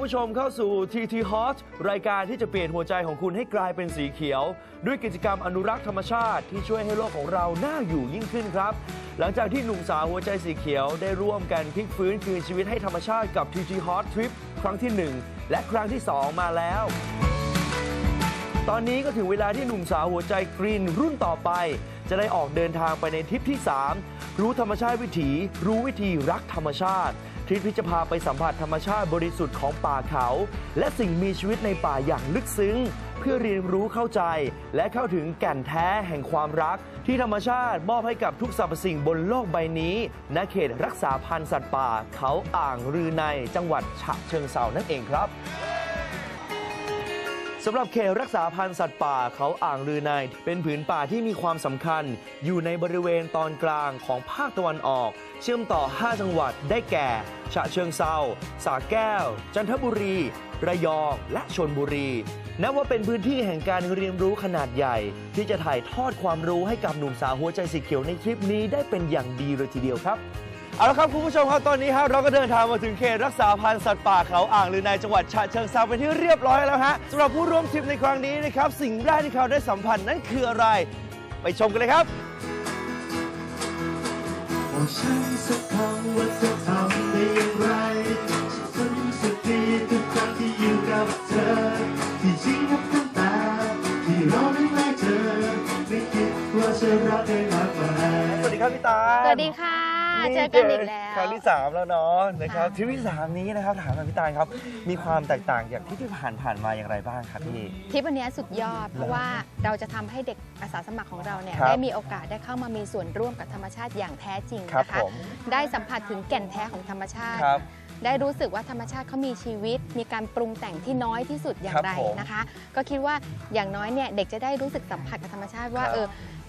คุณผู้ชมเข้าสู่ TT Hot รายการที่จะเปลี่ยนหัวใจของคุณให้กลายเป็นสีเขียว ด้วยกิจกรรมอนุรักษ์ธรรมชาติที่ช่วยให้โลกของเราน่าอยู่ยิ่งขึ้นครับ หลังจากที่หนุ่มสาวหัวใจสีเขียวได้ร่วมกันพลิกฟื้นคืนชีวิตให้ธรรมชาติกับ TT Hot Trip ครั้งที่ 1 และครั้งที่ 2 มาแล้ว ตอนนี้ก็ถึงเวลาที่หนุ่มสาวหัวใจกรีนรุ่นต่อไป จะได้ออกเดินทางไปในทริปที่ 3 รู้ธรรมชาติวิถี รู้วิธีรักธรรมชาติ ริปที่จะพาไปสัมผัสธรรมชาติบริสุทธิ์ของป่าเขา และสิ่งมีชีวิตในป่าอย่างลึกซึ้ง เพื่อเรียนรู้เข้าใจ และเข้าถึงแก่นแท้แห่งความรัก ที่ธรรมชาติมอบให้กับทุกสรรพสิ่งบนโลกใบนี้ณเขตรักษาพันธุ์สัตว์ป่า เขาอ่างรือในจังหวัดฉะเชิงเซานั่นเองครับ สำหรับเขตรักษาพันธุ์สัตว์ป่าเขาอ่างลือในเป็นผืนป่าที่มีความสำคัญ อยู่ในบริเวณตอนกลางของภาคตะวันออก เชื่อมต่อ 5 จังหวัดได้แก่ ฉะเชิงเซาสาแก้ว จันทบุรี ระยอง และชนบุรี นับว่าเป็นพื้นที่แห่งการเรียนรู้ขนาดใหญ่ ที่จะถ่ายทอดความรู้ให้กับหนุ่มสาวหัวใจสีเขียวในทริปนี้ได้เป็นอย่างดีเลยทีเดียวครับ เอาละครับคุณผู้ชมครับตอนนี้ครับเราก็เดินทางมาถึงเขตรักษาพันธุ์สัตว์ป่าเขาอ่างหรือในจังหวัดฉะเชิงเทราเป็นที่เรียบร้อยแล้วฮะสำหรับผู้ร่วมทริปในครั้งนี้นะครับสิ่งแรกที่เขาได้สัมผัสนั้นคืออะไร ไปชมกันเลยครับบอกฉันสักคำว่าจะทำได้อย่างไรฉันรู้สึกดีทุกครั้งที่อยู่กับเธอ ที่จริงนับตั้งแต่ที่เราได้แรกเจอไม่คิดว่าจะรักได้มากกว่าสวัสดีครับพี่ตาสวัสดีค่ะ เจอกันอีกแล้วครั้งที่สามแล้วเนาะนะครับค่ะทริปที่สามนี้นะครับถามกับพี่ตาลครับ มีความแตกต่างจากที่ที่ผ่านผ่านๆมาอย่างไรบ้างครับพี่ทริปวันนี้สุดยอด เพราะว่าเราจะทำให้เด็กอาสาสมัครของเราเนี่ยครับได้มีโอกาสได้เข้ามามีส่วนร่วมกับธรรมชาติอย่างแท้จริงครับนะคะผมได้สัมผัสถึงแก่นแท้ของธรรมชาติครับได้รู้สึกว่าธรรมชาติเขามีชีวิต มีการปรุงแต่งที่น้อยที่สุดอย่างไรครับผมนะคะ ก็คิดว่าอย่างน้อยเนี่ยเด็กจะได้รู้สึกสัมผัสกับธรรมชาติว่าครับเออ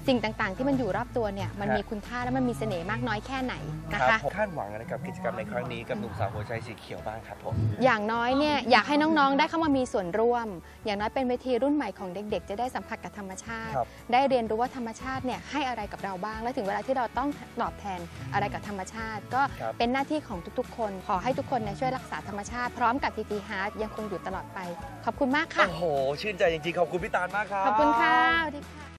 สิ่งต่างๆ ที่มันอยู่รอบตัวเนี่ยมันฮะมีคุณค่าและมันมีเสน่ห์มากน้อยแค่ไหนนะครัคะ บผมคาดหวังอะไรกับกิจกรรมในครั้งนี้กับหนุ่มสาวหัวใจสีเขียวบ้างครับผม อย่างน้อยเนี่ยอยากให้น้องๆ ได้เข้ามามีส่วนร่วม อย่างน้อยเป็นเวทีรุ่นใหม่ของเด็ก ๆ จะได้สัมผัสกับธรรมชาติ ครับ ได้เรียนรู้ว่าธรรมชาติเนี่ยให้อะไรกับเราบ้าง และถึงเวลาที่เราต้องตอบแทนอะไรกับธรรมชาติ ก็ครับเป็นหน้าที่ของทุกๆ คน ขอให้ทุกคนเนี่ยช่วยรักษาธรรมชาติพร้อมกับทีทีฮาร์ดยังคงอยู่ตลอดไป ขอบคุณมากค่ะ โอ้โห ชื่นใจจริงๆ ขอบคุณพี่ตาลมากครับ ขอบคุณค่ะสวัสดีค่ะ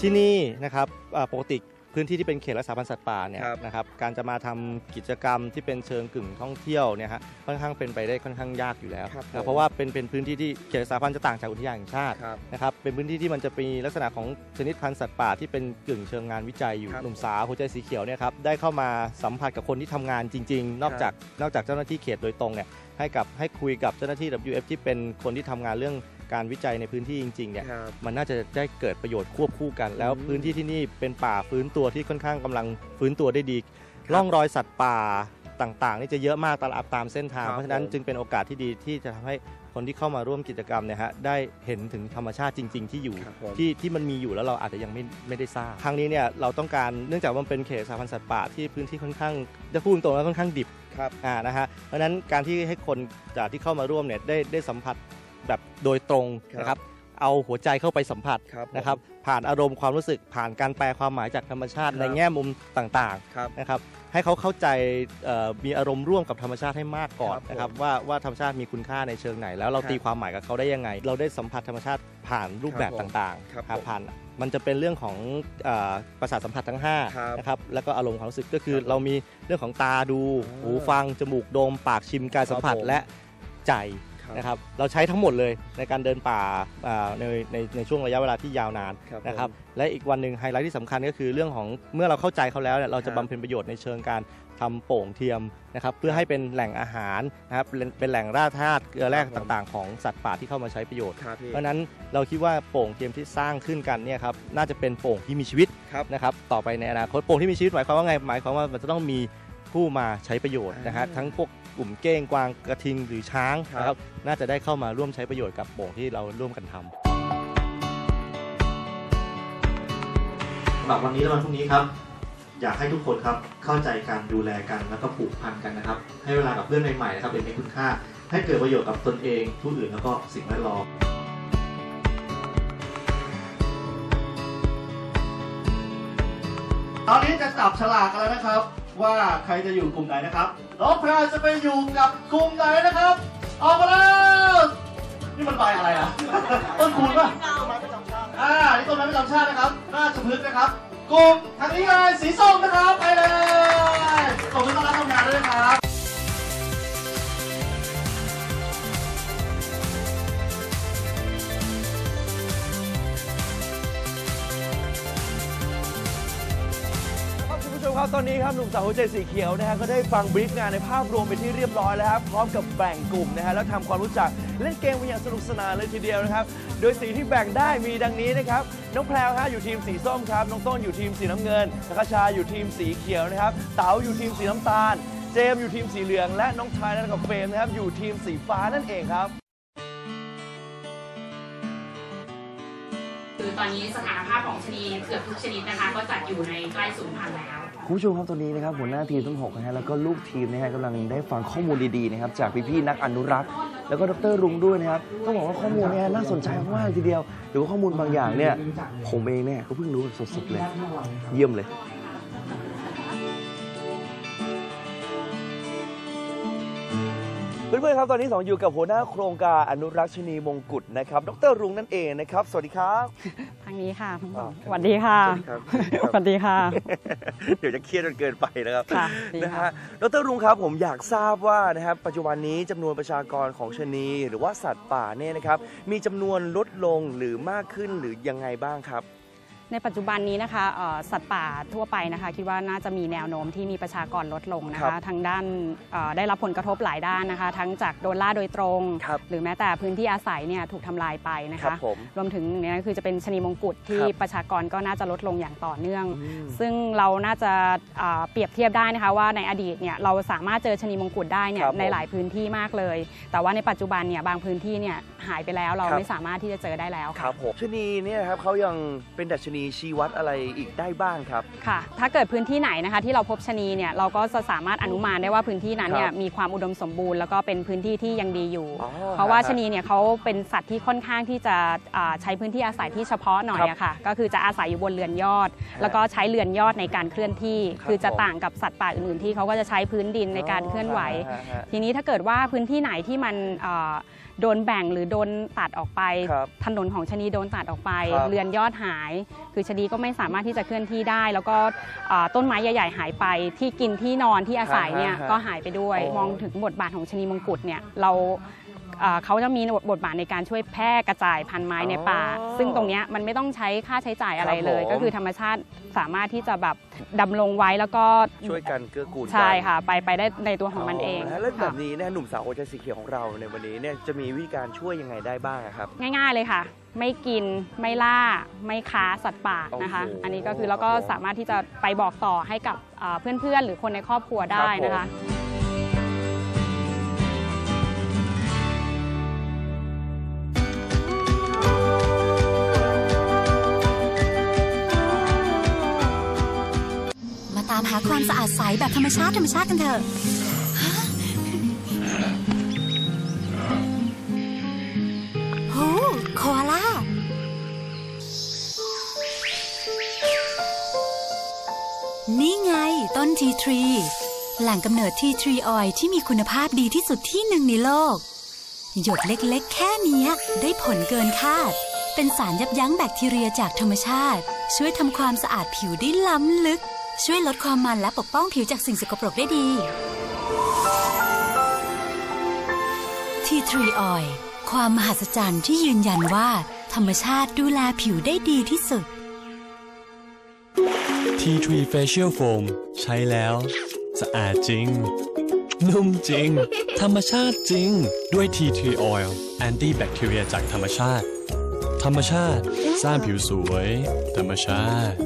ที่นี่นะครับอ่าปกติพื้นที่ที่เป็นเขตรักษาพันธุ์สัตว์ป่าเนี่ยครับ นะครับการจะมาทำกิจกรรมที่เป็นเชิงกึ่งท่องเที่ยวเนี่ยฮะค่อนข้างเป็นไปได้ค่อนข้างยากอยู่แล้วครับนะผมเพราะว่าเป็นเป็นพื้นที่ที่เขตรักษาพันธุ์จะต่างจากอุทยานแห่งชาติ ครับ นะครับเป็นพื้นที่ที่มันจะมีลักษณะของชนิดพันธุ์สัตว์ป่าที่เป็นกึ่งเชิงงานวิจัยอยู่ครับหนุ่มสาวหัวใจสีเขียวเนี่ยครับได้เข้ามาสัมผัสกับคนที่ทำงานจริง ๆ นอกจากนอกจากเจ้าหน้าที่เขตโดยตรงเนี่ยให้กับให้คุยกับเจ้าหน้าที่ WF ที่เป็นคนที่ทำงานเรื่อง การวิจัยในพื้นที่จริงๆเนี่ยครับมันน่าจะได้เกิดประโยชน์ควบคู่กัน แล้วอืมพื้นที่ที่นี่เป็นป่าฟื้นตัวที่ค่อนข้างกำลังฟื้นตัวได้ดีร่องรอยสัตว์ป่าต่างๆนี่จะเยอะมากตามตามเส้นทาง ครับเพราะฉะนั้นผม จึงเป็นโอกาสที่ดีที่จะทำให้คนที่เข้ามาร่วมกิจกรรมเนี่ยฮะได้เห็นถึงธรรมชาติจริง ๆ ที่อยู่ ครับผม ที่ที่มันมีอยู่แล้วเราอาจจะยังไม่ไม่ได้ทราบครั้งนี้เนี่ยเราต้องการเนื่องจากว่ามันเป็นเขตสาพันธุ์สัตว์ป่าที่พื้นที่ค่อนข้างจะพูดตรงๆแล้วค่อนข้างดิบครับ อ่านะฮะเพราะฉะนั้นการที่ให้คนจากที่เข้ามาร่วมเนี่ยได้ได้สัมผัส แบบโดยตรงครับนะครับเอาหัวใจเข้าไปสัมผัสครับผมนะครับผ่านอารมณ์ความรู้สึกผ่านการแปลความหมายจากธรรมชาติครับในแง่มุมต่างครับๆนะครับให้เขาเข้าใจเอ่อมีอารมณ์ร่วมกับธรรมชาติให้มากก่อนครับนะครับผมว่าว่าธรรมชาติมีคุณค่าในเชิงไหน แล้วเราครับตีความหมายกับเขาได้ยังไง เราได้สัมผัสธรรมชาติผ่านรูปแบบครับผมต่างครับๆครับผมผ่านมันจะเป็นเรื่องของเอ่อประสาทสัมผัสทั้งห้าครับนะครับแล้วก็อารมณ์ความรู้สึกก็คือครับเรามีเรื่องของตาดูอ่าหูฟังจมูกดม ปากชิมการสัมผัสครับผมและใจครับ นะครับเราใช้ทั้งหมดเลยในการเดินป่าอ่าในในในช่วงระยะเวลาที่ยาวนานครับนะครับผมและอีกวันหนึ่งไฮไลท์ที่สำคัญก็คือเรื่องของเมื่อเราเข้าใจเขาแล้วเนี่ยเราจะครับบำเพ็ญประโยชน์ในเชิงการทำโป่งเทียมนะครับเพื่อให้เป็นแหล่งอาหารนะครับเป็นเป็นแหล่งร่าธาตุเกลือแร่ครับผมต่าง ๆ ของสัตว์ป่าที่เข้ามาใช้ประโยชน์ครับพี่เพราะฉะนั้นเราคิดว่าโป่งเทียมที่สร้างขึ้นกันเนี่ยครับน่าจะเป็นโป่งที่มีชีวิตครับนะครับต่อไปในอนาคตโป่งที่มีชีวิตหมายความว่าไงหมายความว่ามันจะต้องมีผู้มาใช้ประโยชน์นะฮะอ่าทั้งพวก กลุ่มเก้งกวางกระทิงหรือช้างครับนะครับน่าจะได้เข้ามาร่วมใช้ประโยชน์กับโป่งที่เราร่วมกันทำสำหรับวันนี้และวันพรุ่งนี้ครับ อยากให้ทุกคนครับเข้าใจการดูแลกันแล้วก็ผูกพันกันนะครับ ให้เวลากับเพื่อนใหม่ๆนะครับเห็นในคุณค่า ให้เกิดประโยชน์กับตนเองผู้อื่นแล้วก็สิ่งแวดล้อมตอนนี้จะจับฉลากกันแล้วนะครับ ว่าใครจะอยู่กลุ่มไหนนะครับน้องแพรจะไปอยู่กับกลุ่มไหนนะครับ ออกมาแล้วนี่มันใบอะไรอะต้นคูณป่ะอ่านี่ต้นไม้ประจำชาตินะครับราชพฤกษ์นะครับกลุ่มทางนี้เลยสีส้มนะครับไปเลยขอบคุณต้อนรับทำงานด้วยนะครับ ครับตอนนี้ครับหนุ่มสาวหัวใจสีเขียวนะฮะก็ได้ฟังบรีฟงานในภาพรวมไปที่เรียบร้อยแล้วครับพร้อมกับแบ่งกลุ่มนะฮะแล้วทำความรู้จักเล่นเกมกันอย่างสนุกสนานเลยทีเดียวนะครับ โดยสีที่แบ่งได้มีดังนี้นะครับน้องแพรวฮะอยู่ทีมสีส้มครับน้องต้นอยู่ทีมสีน้ำเงินนักชาอยู่ทีมสีเขียวนะครับเต๋าอยู่ทีมสีน้ำตาล เจมส์อยู่ทีมสีเหลือง และน้องชายนั่นกับเฟรมนะครับอยู่ทีมสีฟ้านั่นเองครับ คือตอนนี้สถานภาพของชะนีเกือบทุกชนิดนะคะ ก็จัดอยู่ในใกล้สูญพันธุ์แล้ว คุณผู้ชมครับตอนนี้นะครับหัวหน้าทีมทั้งหกนะฮะแล้วก็ลูกทีมนะฮะกำลังได้ฟังข้อมูลดีๆนะครับจากพี่ๆนักอนุรักษ์ แล้วก็ดรรุงด้วยนะครับต้องบอกว่าข้อมูลเนี่ยน่าสนใจมากๆทีเดียวหรือว่าข้อมูลบางอย่างเนี่ยผมเองเนี่ยก็เพิ่งรู้สดๆเลย เยี่ยมเลย เพื่อนๆครับตอนนี้สองอยู่กับหัวหน้าโครงการอนุรักษ์ชนีมงกุฎนะครับดรรุงนั่นเองนะครับ สวัสดีครับ ทางนี้ค่ะอ่าสวัสดีค่ะสวัสดีครับสวัสดีค่ะ เดี๋ยวจะเครียดจนเกินไปนะครับค่ะดีนะค่ะฮะดรรุงครับผมอยากทราบว่านะครับปัจจุบันนี้จำนวนประชากรของชะนีหรือว่าสัตว์ป่าเนี่ยนะครับมีจำนวนลดลงหรือมากขึ้นหรือยังไงบ้างครับ ในปัจจุบันนี้นะคะเอ่อสัตว์ป่าทั่วไปนะคะ คิดว่าน่าจะมีแนวโน้มที่มีประชากรลดลงนะครัคะบทางด้านเอ่อได้รับผลกระทบหลายด้านนะคะ ทั้งจากโดนล่าโดยตรงครับหรือแม้แต่พื้นที่อาศัยเนี่ยถูกทำลายไปนะครัคะบผมรวมถึงเนี่ยคือจะเป็นชะนีมงกุฎที่ครับประชากรก็น่าจะลดลงอย่างต่อเนื่องอืมซึ่งเราน่าจะอ่าเปรียบเทียบได้นะคะว่าในอดีตเนี่ยเราสามารถเจอชะนีมงกุฎได้เนี่คยรับผมในหลายพื้นที่มากเลย แต่ว่าในปัจจุบันเนี่ยบางพื้นที่เนี่ยหายไปแล้วเราครับไม่สามารถที่จะเจอได้แล้วคค่ะรับผมชะนีเนี่ยนะครับเขายังเป็นดัชนีชี้วัดอะไรอีกได้บ้างครับ ค่ะ ถ้าเกิดพื้นที่ไหนนะคะ ที่เราพบชะนีเนี่ยเราก็จะสามารถอนุมานได้ว่าพื้นที่นั้นเนี่คยรับมีความอุดมสมบูรณ์แล้วก็เป็นพื้นที่ที่ยังดีอยู่ อ๋อเพราะว่าฮะชะนีเนี่ยเขาเป็นสัตว์ที่ค่อนข้างที่จะอ่าใช้พื้นที่อาศัยที่เฉพาะหน่อยครับอะค่ะ ก็คือจะอาศัยอยู่บนเรือนยอดฮะแล้วก็ใช้เรือนยอดในการเคลื่อนที่ ครับคือจะผม ต่างกับสัตว์ป่าอื่นๆที่เขาก็จะใช้พื้นดินในการเคลื่อนไหวฮะฮะ ทีนี้ถ้าเกิดว่าพื้นที่ไหนที่มันเอ่อ โดนแบ่งหรือโดนตัดออกไป ครับถนนของชะนีโดนตัดออกไป ครับ เรือนยอดหาย คือชะนีก็ไม่สามารถที่จะเคลื่อนที่ได้ แล้วก็เอ่อต้นไม้ใหญ่ ๆ หายไปที่กินที่นอนที่อาศัยเนี่ยฮะฮะก็หายไปด้วย อ๋อ มองถึงบทบาทของชะนีมงกุฎเนี่ยเราเอ่อเขาจะมีบทบาทในการช่วยแพร่กระจายพันธุ์ไม้ในป่า อ๋อซึ่งตรงเนี้ยมันไม่ต้องใช้ค่าใช้จ่ายอะไรเลย ครับผม ก็คือธรรมชาติสามารถที่จะแบบดำรงไว้แล้วก็ช่วยกันเกื้อกูลกันใช่ค่ะ ไปไปได้ในตัวของมันเองนะฮะแล้วแบค่ะ บนี้เนะหนุ่มสาวหัวใจสีเขียวของเราในวันนี้เนี่ยจะมีวิธีการช่วยยังไงได้บ้างอะครับ ง่ายๆเลยค่ะ ไม่กินไม่ล่าไม่ค้าสัตว์ป่านะคะ โอ้โหอันนี้ก็คือแล้วก็สามารถที่จะไปบอกต่อให้กับเอ่อเพื่อนๆ หรือคนในครอบครัวได้นะคะมาตาม หาความสะอาดใสแบบธรรมชาติธรรมชาติกันเถอะฮะโหโคอาล่า นี่ไงต้นทีทรี แหล่งกำเนิดทีทรีออยที่มีคุณภาพดีที่สุดที่หนึ่งในโลก หยดเล็กๆ แค่นี้ได้ผลเกินคาด เป็นสารยับยั้งแบคทีเรียจากธรรมชาติ ช่วยทำความสะอาดผิวได้ล้ำลึก ช่วยลดความมันและปกป้องผิวจากสิ่งสกปรกได้ดี ทีทรีออยความมหัศจรรย์ที่ยืนยันว่า ธรรมชาติดูแลผิวได้ดีที่สุด T3 Facial Foam ใช้แล้ว สะอาดจริง นุ่มจริง ธรรมชาติจริง ด้วย T3 Oil Anti Bacteria จากธรรมชาติ ธรรมชาติ สร้างผิวสวย ธรรมชาติ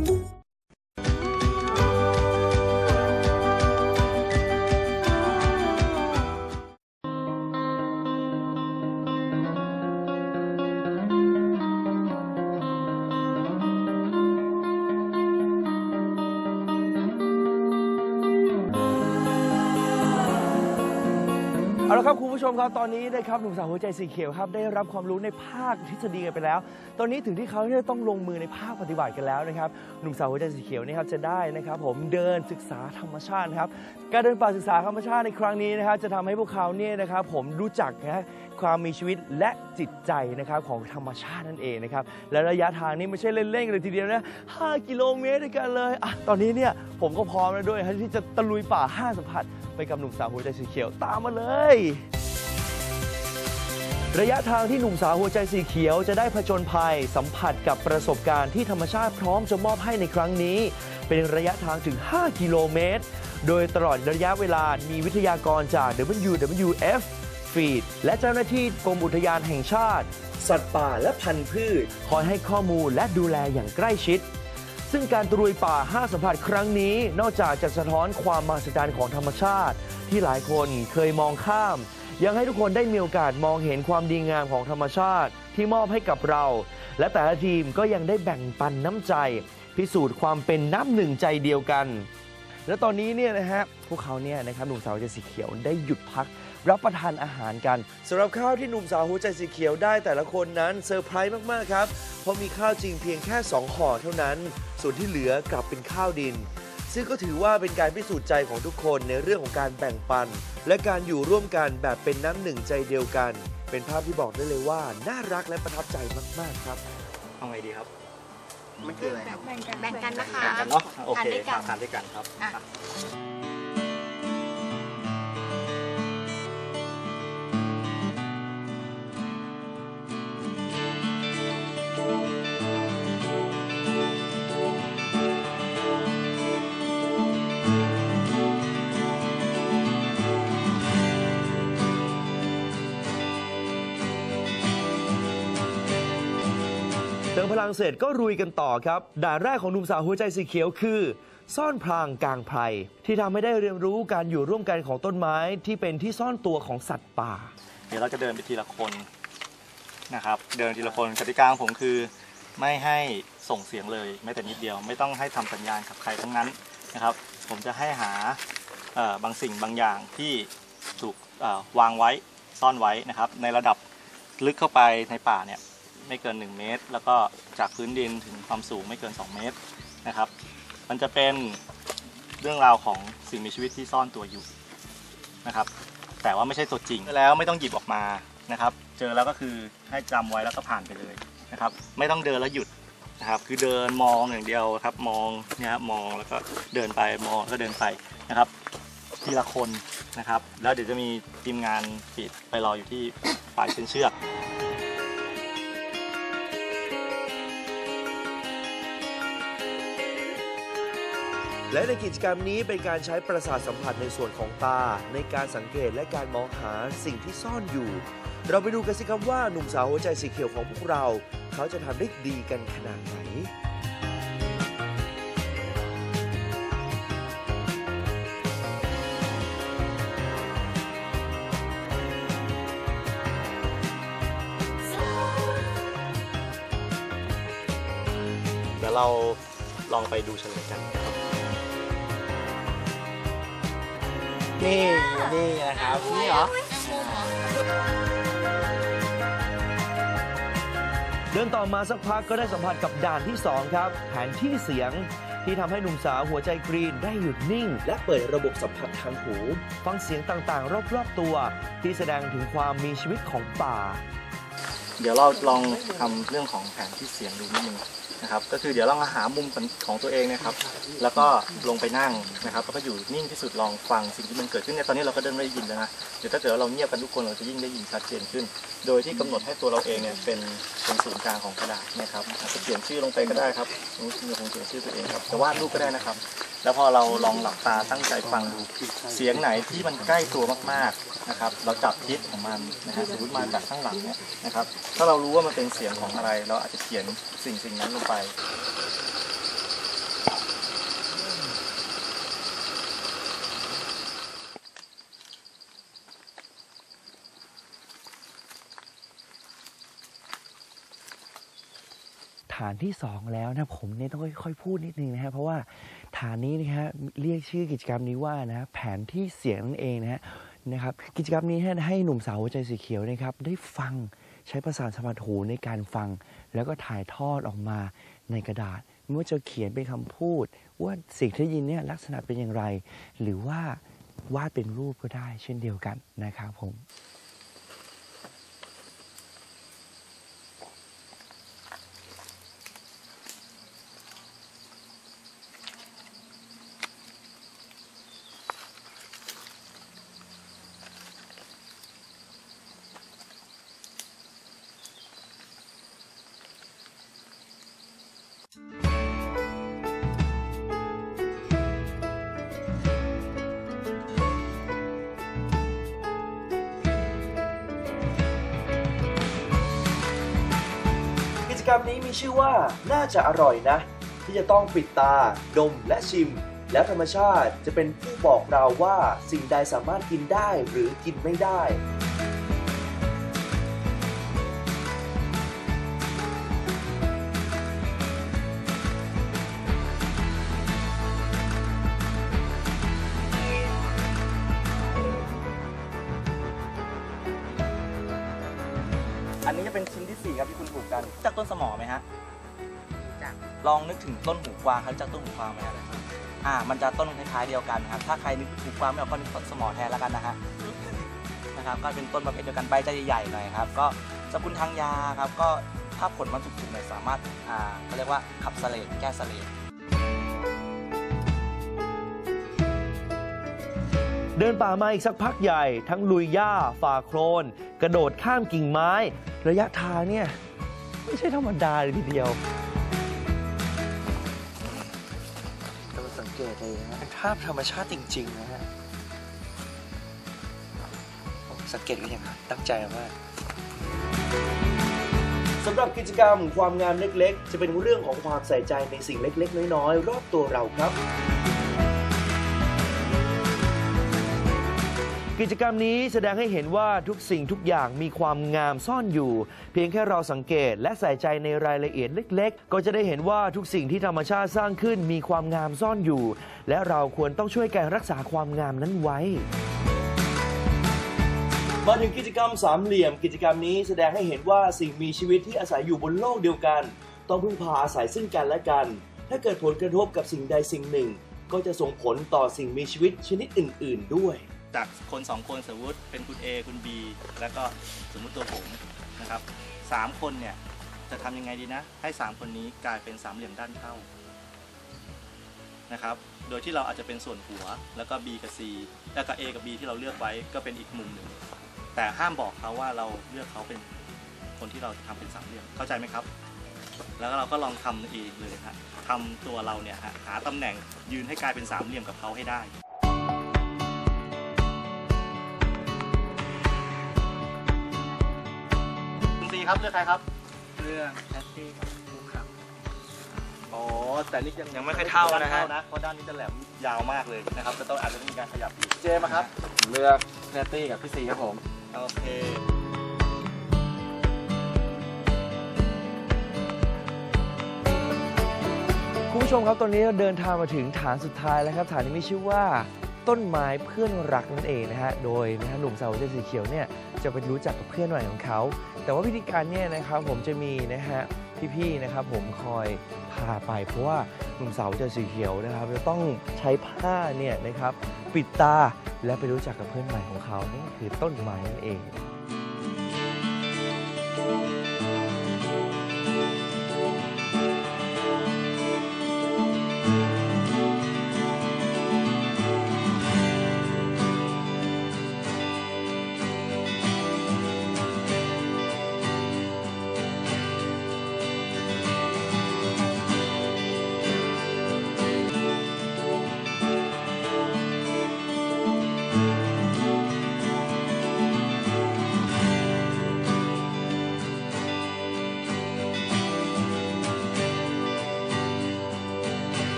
ชมครับตอนนี้นะครับหนุ่มสาวหัวใจสีเขียวครับได้รับความรู้ในภาคทฤษฎีกันไปแล้ว ตอนนี้ถึงที่เขาจะต้องลงมือในภาคปฏิบัติกันแล้วนะครับหนุ่มสาวหัวใจสีเขียวนะครับจะได้นะครับ ผมเดินศึกษาธรรมชาตินะครับการเดินป่าศึกษาธรรมชาติในครั้งนี้นะครับจะทำให้พวกเขาเนี่ยนะครับ ผมรู้จักนะความมีชีวิตและจิตใจนะครับของธรรมชาตินั่นเองนะครับและระยะทางนี้ไม่ใช่เล่นๆเลยทีเดียวนะ 5 กิโลเมตรด้วยกันเลยอะตอนนี้เนี่ยผมก็พร้อมแล้วด้วยที่จะตะลุยป่าห้าสัมผัสไปกับหนุ่มสาวหัวใจสีเขียวตามมาเลย ระยะทางที่หนุ่มสาวหัวใจสีเขียวจะได้ผจญภัย สัมผัสกับประสบการณ์ที่ธรรมชาติพร้อมจะมอบให้ในครั้งนี้ เป็นระยะทางถึง 5 กิโลเมตร โดยตลอดระยะเวลามีวิทยากรจาก WWF ฟีดและเจ้าหน้าที่กรมอุทยานแห่งชาติ สัตว์ป่าและพันธุ์พืช คอยให้ข้อมูลและดูแลอย่างใกล้ชิด ซึ่งการตรุยป่า 5 สัมผัสครั้งนี้ นอกจากจะสะท้อนความมหัศจรรย์ของธรรมชาติ ที่หลายคนเคยมองข้าม ยังให้ทุกคนได้มีโอกาสมองเห็นความดีงามของธรรมชาติที่มอบให้กับเรา และแต่ละทีมก็ยังได้แบ่งปันน้ำใจ พิสูจน์ความเป็นน้ำหนึ่งใจเดียวกัน และตอนนี้เนี่ยนะฮะพวกเขาเนี่ยนะครับหนุ่มสาวหัวใจสีเขียวได้หยุดพัก รับประทานอาหารกันสำหรับข้าวที่หนุ่มสาวหัวใจสีเขียวได้แต่ละคนนั้นเซอร์ไพรส์มากๆครับเพราะมีข้าวจริงเพียงแค่ 2 ห่อเท่านั้น ส่วนที่เหลือกลับเป็นข้าวดิน ซึ่งก็ถือว่าเป็นการพิสูจน์ใจของทุกคนในเรื่องของการแบ่งปัน และการอยู่ร่วมกันแบบเป็นน้ำหนึ่งใจเดียวกัน เป็นภาพที่บอกได้เลยว่า น่ารักและประทับใจมาก ๆ ครับ เอาไงดีครับ มันคืออะไรครับ แบ่งกันนะคะ แบ่งกันเนาะ โอเคทานด้วยกันทานด้วยกันครับ อะ เติมพลังเสร็จก็รุยกันต่อครับ ด่านแรกของหนุ่มสาวหัวใจสีเขียวคือ ซ่อนพรางกลางไพรที่ทำให้ได้เรียนรู้การอยู่ร่วมกันของต้นไม้ที่เป็นที่ซ่อนตัวของสัตว์ป่า เดี๋ยวเราจะเดินไปทีละคนนะครับ เดินทีละคนกติกาของผมคือ ไม่ให้ส่งเสียงเลยแม้แต่นิดเดียว ไม่ต้องให้ทำสัญญาณกับใครทั้งนั้นนะครับ ผมจะให้หาบางสิ่งบางอย่างที่ถูกวางไว้ซ่อนไว้นะครับ ในระดับลึกเข้าไปในป่าเนี่ยไม่เกิน 1 เมตร แล้วก็จากพื้นดินถึงความสูงไม่เกิน 2 เมตรนะครับ มันจะเป็นเรื่องราวของสิ่งมีชีวิตที่ซ่อนตัวอยู่นะครับ แต่ว่าไม่ใช่ตัวจริงแล้วไม่ต้องหยิบออกมานะครับ เจอแล้วก็คือให้จำไว้แล้วก็ผ่านไปเลยนะครับ ไม่ต้องเดินแล้วหยุด นะครับ คือเดินมองอย่างเดียวครับมองเนี่ยครับมองแล้วก็เดินไปมองแล้วก็เดินไปนะครับ ทีละคนนะครับ แล้วเดี๋ยวจะมีทีมงานปิดไปรออยู่ที่ปลายเส้นเชือกและในกิจกรรมนี้เป็นการใช้ประสาทสัมผัสในส่วนของตา ในการสังเกตและการมองหาสิ่งที่ซ่อนอยู่ เราไปดูกันสิครับว่าหนุ่มสาวหัวใจสีเขียวของพวกเรา เขาจะทำได้ดีกันขนาดไหนเดี๋ยวเราลองไปดูเฉลยกันนะครับ นี่ นี่นะครับ นี่เหรอเเดินต่อมาสักพักก็ได้สัมผัสกับด่านที่ 2 ครับ แผนที่เสียงที่ทำให้หนุ่มสาวหัวใจกรีนได้หยุดนิ่ง และเปิดระบบสัมผัสทางหู ฟังเสียงต่างๆ รอบๆตัว ที่แสดงถึงความมีชีวิตของป่า เดี๋ยวเราลองทำเรื่องของแผนที่เสียงดูนิดนึง นะครับ ก็คือเดี๋ยวลองหามุมของของตัวเองนะครับ แล้วก็ลงไปนั่งนะครับแล้วก็อยู่นิ่งที่สุดลองฟังสิ่งที่มันเกิดขึ้นในยตอนนี้เราก็เริ่มได้ยินแล้วนะเดี๋ยวถ้าเกิดว่าเราเงียบกันทุกคนเราจะยิ่งได้ยินชัดเจนขึ้น โดยที่กำหนดให้ตัวเราเองเนี่ยเป็นเป็นศูนย์กลางของกระดาษเนะครับอาจจะเขียนชื่อลงไปก็ได้ครับนี่คือคงเขียนชื่อตัวเองครับจะวาดรูปก็ได้นะครับ แล้วพอเราลองหลับตาตั้งใจฟังดูเสียงไหนที่มันใกล้ตัวมากๆนะครับ เราจับทิศของมันนะฮะสมมติมาจากข้างหลังเนี่ยนะครับ ถ้าเรารู้ว่ามันเป็นเสียงของอะไร เราอาจจะเขียนสิ่งสิ่งนั้นลงไปฐานที่ 2 แล้วนะผมเนี่ยต้องค่อยๆพูดนิดนึงนะฮะเพราะว่าฐานนี้นะฮะเรียกชื่อกิจกรรมนี้ว่านะแผนที่เสียงนั่นเองนะฮะนะครับกิจกรรมนี้ให้หนุ่มสาวหัวใจสีเขียวนะครับได้ฟังใช้ประสาทสมผัสหูในการฟัง แล้วก็ถ่ายทอดออกมาในกระดาษไม่ว่าจะเขียนเป็นคำพูด ว่าสิ่งที่ยินเนี่ยลักษณะเป็นอย่างไร หรือว่าวาดเป็นรูปก็ได้เช่นเดียวกันนะครับผม จกรรมนี้มีชื่อว่าน่าจะอร่อยนะ ที่จะต้องปิดตา ดมและชิม แล้วธรรมชาติจะเป็นผู้บอกเราว่าสิ่งใดสามารถกินได้หรือกินไม่ได้ อันนี้จะเป็นชิ้นที่สี่ครับที่คุณปลูกกันจากต้นสมอไหมฮะลองนึกถึงต้นหูกวางครับจากต้นหูกวางไหมครับอ่า มันจะต้นคล้ายๆเดียวกันครับ ถ้าใครนึกหูกวางไม่ออกก็นึกต้นสมอแทนแล้วกันนะฮะ นะครับ ก็เป็นต้นประเภทเดียวกันใบจะใหญ่ๆหน่อยครับ ก็สกุลทางยาครับ ก็ถ้าผลมันสุกๆเนี่ยสามารถ อ่าเขาเรียกว่าขับเสลดแก้เสลด เดินป่ามาอีกสักพักใหญ่ ทั้งลุยหญ้าฝ่าโคลน กระโดดข้ามกิ่งไม้ ระยะทางเนี่ยไม่ใช่ธรรมดาเลยทีเดียวต้องสังเกตเลยนะเป็นภาพธรรมชาติจริง ๆ นะฮะสังเกตกันอย่างตั้งใจมากสำหรับกิจกรรมความงามเล็กๆ จะเป็นเรื่องของความใส่ใจในสิ่งเล็ก ๆ น้อย ๆ รอบตัวเราครับ กิจกรรมนี้แสดงให้เห็นว่าทุกสิ่งทุกอย่างมีความงามซ่อนอยู่ เพียงแค่เราสังเกตและใส่ใจในรายละเอียดเล็ก ๆ ก็จะได้เห็นว่าทุกสิ่งที่ธรรมชาติสร้างขึ้นมีความงามซ่อนอยู่ และเราควรต้องช่วยกันรักษาความงามนั้นไว้ มาถึงกิจกรรมสามเหลี่ยม กิจกรรมนี้แสดงให้เห็นว่าสิ่งมีชีวิตที่อาศัยอยู่บนโลกเดียวกัน ต้องพึ่งพาอาศัยซึ่งกันและกัน ถ้าเกิดผลกระทบกับสิ่งใดสิ่งหนึ่ง ก็จะส่งผลต่อสิ่งมีชีวิตชนิดอื่น ๆ ด้วย จากคนสองคนสมมติเป็นคุณ A คุณ B แล้วก็สมมุติตัวผมนะครับสามคนเนี่ยจะทำยังไงดีนะ ให้สามคนนี้กลายเป็นสามเหลี่ยมด้านเข้านะครับ โดยที่เราอาจจะเป็นส่วนหัวแล้วก็ B กับ C แล้วก็ A กับ B ที่เราเลือกไว้ก็เป็นอีกมุมหนึ่ง แต่ห้ามบอกเขาว่าเราเลือกเขาเป็นคนที่เราทำเป็นสามเหลี่ยมเข้าใจไหมครับ แล้วเราก็ลองทำเองเลยฮะทำตัวเราเนี่ยฮะหาตำแหน่งยืนให้กลายเป็นสามเหลี่ยมกับเขาให้ได้ คุณซีครับเลือกใครครับเลือกแพตตี้กับบุ๊คครับอ๋อแต่นี่ยังยังไม่ค่อยเท่านะฮะเพราะด้านนี้จะแหลมยาวมากเลยนะครับจะต้องอาจจะต้องมีการขยับอยู่เจมาครับเลือกแนตตี้กับพี่ซีครับผม โอเคคุณผู้ชมครับตอนนี้เราเดินทางมาถึงฐานสุดท้ายแล้วครับ ฐานนี้มีชื่อว่า ต้นไม้เพื่อนรักนั่นเองนะฮะ โดยนะฮะหนุ่มสาวเสื้อสีเขียวเนี่ยจะไปรู้จักกับเพื่อนใหม่ของเขา แต่ว่าวิธีการเนี่ยนะครับผมจะมีนะฮะพี่ๆนะครับผมคอยพาไป เพราะว่าหนุ่มสาวเสื้อสีเขียวนะครับจะต้องใช้ผ้าเนี่ยนะครับปิดตาและไปรู้จักกับเพื่อนใหม่ของเขานั่นคือต้นไม้นั่นเอง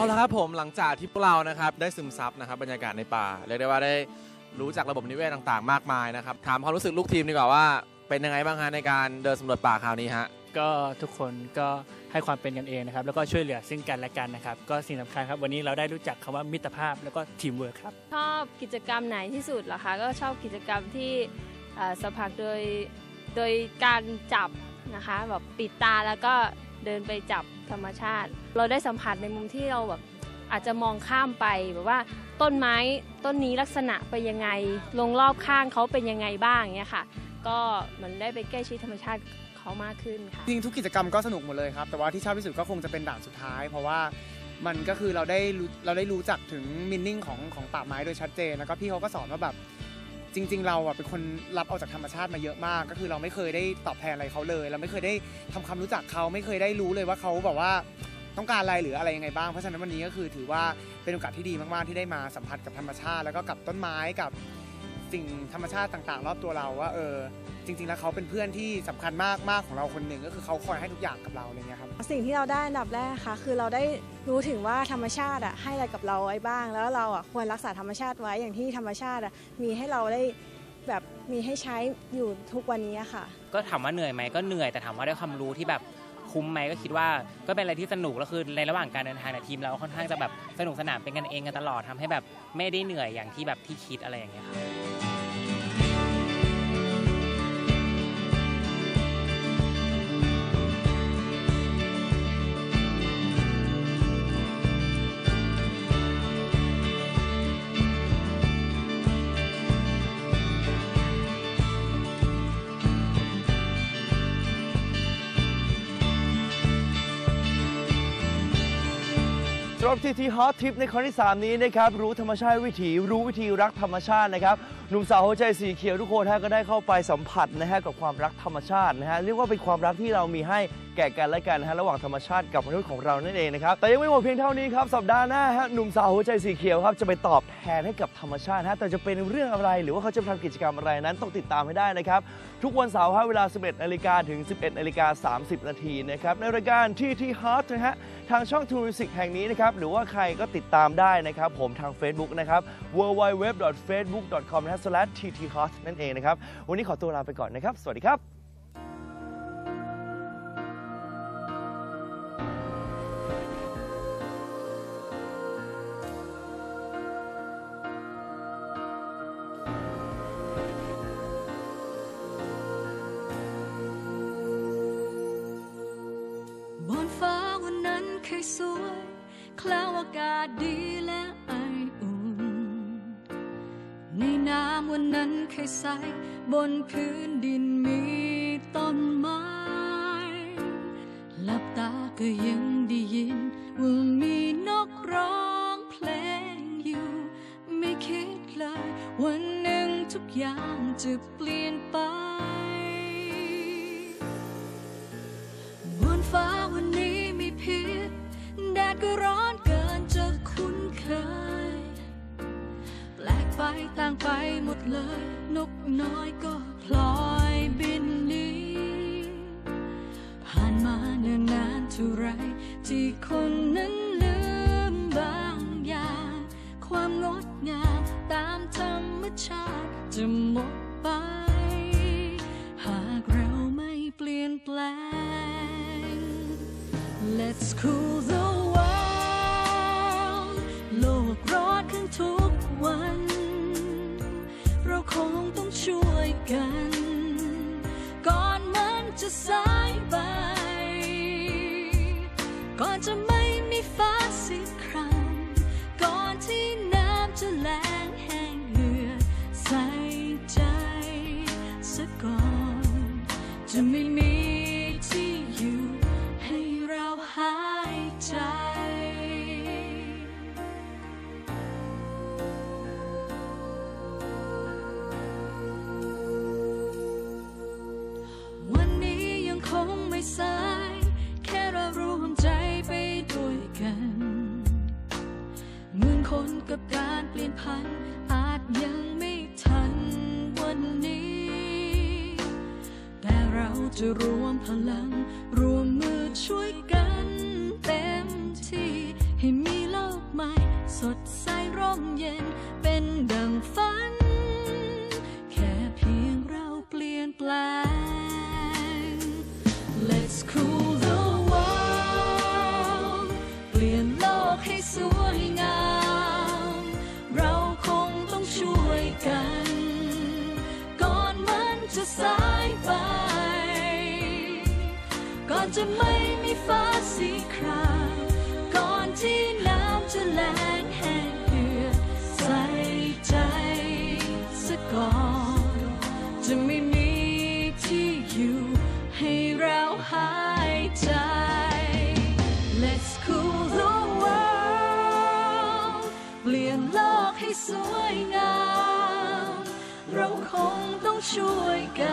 เอาละครับผมหลังจากที่พวกเรานะครับได้ซึมซับนะครับบรรยากาศในป่าเรียกได้ว่าได้รู้จักระบบนิเวศต่างๆ มากมายนะครับถามความรู้สึกลูกทีมดีกว่าว่าเป็นยังไงบ้างฮะในการเดินสำรวจป่าคราวนี้ฮะก็ทุกคนก็ให้ความเป็นกันเองนะครับ แล้วก็ช่วยเหลือซึ่งกันและกันนะครับ ก็สิ่งสำคัญครับ วันนี้เราได้รู้จักคำว่ามิตรภาพแล้วก็ทีมเวิร์คครับ ชอบกิจกรรมไหนที่สุดเหรอคะ ก็ชอบกิจกรรมที่เอ่อสัมผัสโดยโดยการจับนะคะแบบปิดตาแล้วก็ เดินไปจับธรรมชาติ เราได้สัมผัสในมุมที่เราแบบอาจจะมองข้ามไปแบบว่าต้นไม้ต้นนี้ลักษณะเป็นยังไงลงรอบข้างเขาเป็นยังไงบ้างเนี่ยค่ะ ก็เหมือนได้ไปใกล้ชิดธรรมชาติเขามากขึ้นค่ะจริงทุกกิจกรรมก็สนุกหมดเลยครับ แต่ว่าที่ชอบที่สุดก็คงจะเป็นด่านสุดท้าย เพราะว่ามันก็คือเราได้รู้เราได้รู้จักถึงมินนิ่งของของป่าไม้โดยชัดเจนแล้วก็พี่เขาก็สอนว่าแบบ จริง ๆ เราอะเป็นคนรับเอาจากธรรมชาติมาเยอะมาก ก็คือเราไม่เคยได้ตอบแทนอะไรเขาเลย เราไม่เคยได้ทำความรู้จักเขาไม่เคยได้รู้เลยว่าเขาแบบว่าต้องการอะไรหรืออะไรยังไงบ้าง เพราะฉะนั้นวันนี้ก็คือถือว่าเป็นโอกาสที่ดีมากๆที่ได้มาสัมผัสกับธรรมชาติ แล้วก็กับต้นไม้กับ สิ่งธรรมชาติต่างๆ รอบตัวเราว่าเออจริง ๆ แล้วเขาเป็นเพื่อนที่สำคัญมากมากของเราคนหนึ่งก็คือเขาคอยให้ทุกอย่างกับเราอะไรเงี้ยครับสิ่งที่เราได้อันดับแรกค่ะคือเราได้รู้ถึงว่าธรรมชาติอะให้อะไรกับเราไว้บ้าง แล้วเราอะควรรักษาธรรมชาติไว้อย่างที่ธรรมชาติอะมีให้เราได้แบบมีให้ใช้อยู่ทุกวันนี้อะค่ะ ก็ถามว่าเหนื่อยไหมก็เหนื่อยแต่ถามว่าได้ความรู้ที่แบบคุ้มไหมก็คิดว่าก็เป็นอะไรที่สนุกแล้วคือในระหว่างการเดินทางเนี่ยทีมเราค่อนข้างจะแบบสนุกสนานเป็นกันเองกันตลอดทำให้แบบไม่ได้เหนื่อยอย่างที่แบบที่คิดอะไรอย่างเงี้ยครับ รอบทีทีฮอตทิปในครั้งที่ 3 นี้นะครับรู้ธรรมชาติวิถีรู้วิธีรักธรรมชาตินะครับหนุ่มสาวหัวใจสีเขียวทุกคนฮะก็ได้เข้าไปสัมผัสนะฮะกับความรักธรรมชาตินะฮะเรียกว่าเป็นความรักที่เรามีให้ ก่กันและกันนะฮะระหว่างธรรมชาติกับมนุษย์ของเรานั่นเองนะครับแต่ยังไม่หมดเพียงเท่านี้ครับสัปดาห์หน้าฮะหนุ่มสาวหัวใจสีเขียวครับจะไปตอบแทนให้กับธรรมชาติฮะแต่จะเป็นเรื่องอะไร หรือว่าเขาจะทำกิจกรรมอะไรนั้นต้องติดตามให้ได้นะครับทุกวันเสาร์ฮะเวลา 11นาฬิกาถึง 11นาฬิกา30 นาทีนะครับในรายการที่ที่ฮอตนะฮะทางช่อง True Music แห่งนี้นะครับหรือว่าใครก็ติดตามได้นะครับผมทาง Facebook นะครับ www.facebook.com/tthot นั่นเองนะครับวันนี้ขอตัวลาไปก่อนนะครับ สวัสดีครับ ก็ร้อนเกินจะคุ้นเคย แปลกไปต่างไปหมดเลย นกน้อยก็พลอยบินหนีผ่านมาเนิ่นนานเท่าไรที่คนนั้นลืมบางอย่าง ความงดงามตามธรรมชาติจะหมดไป หากเราไม่เปลี่ยนแปลง Let's cool the world โลกร้อนขึ้นทุกวัน เราคงต้องช่วยกัน ก่อนมันจะสายไป ก่อนจะไม่มีฟ้าสี trôi cả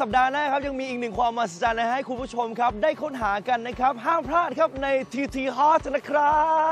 สัปดาห์หน้าครับยังมีอีกหนึ่งความมหัศจรรย์นะให้คุณผู้ชมครับ ได้ค้นหากันนะครับ ห้ามพลาดครับใน TT Hot นะครับ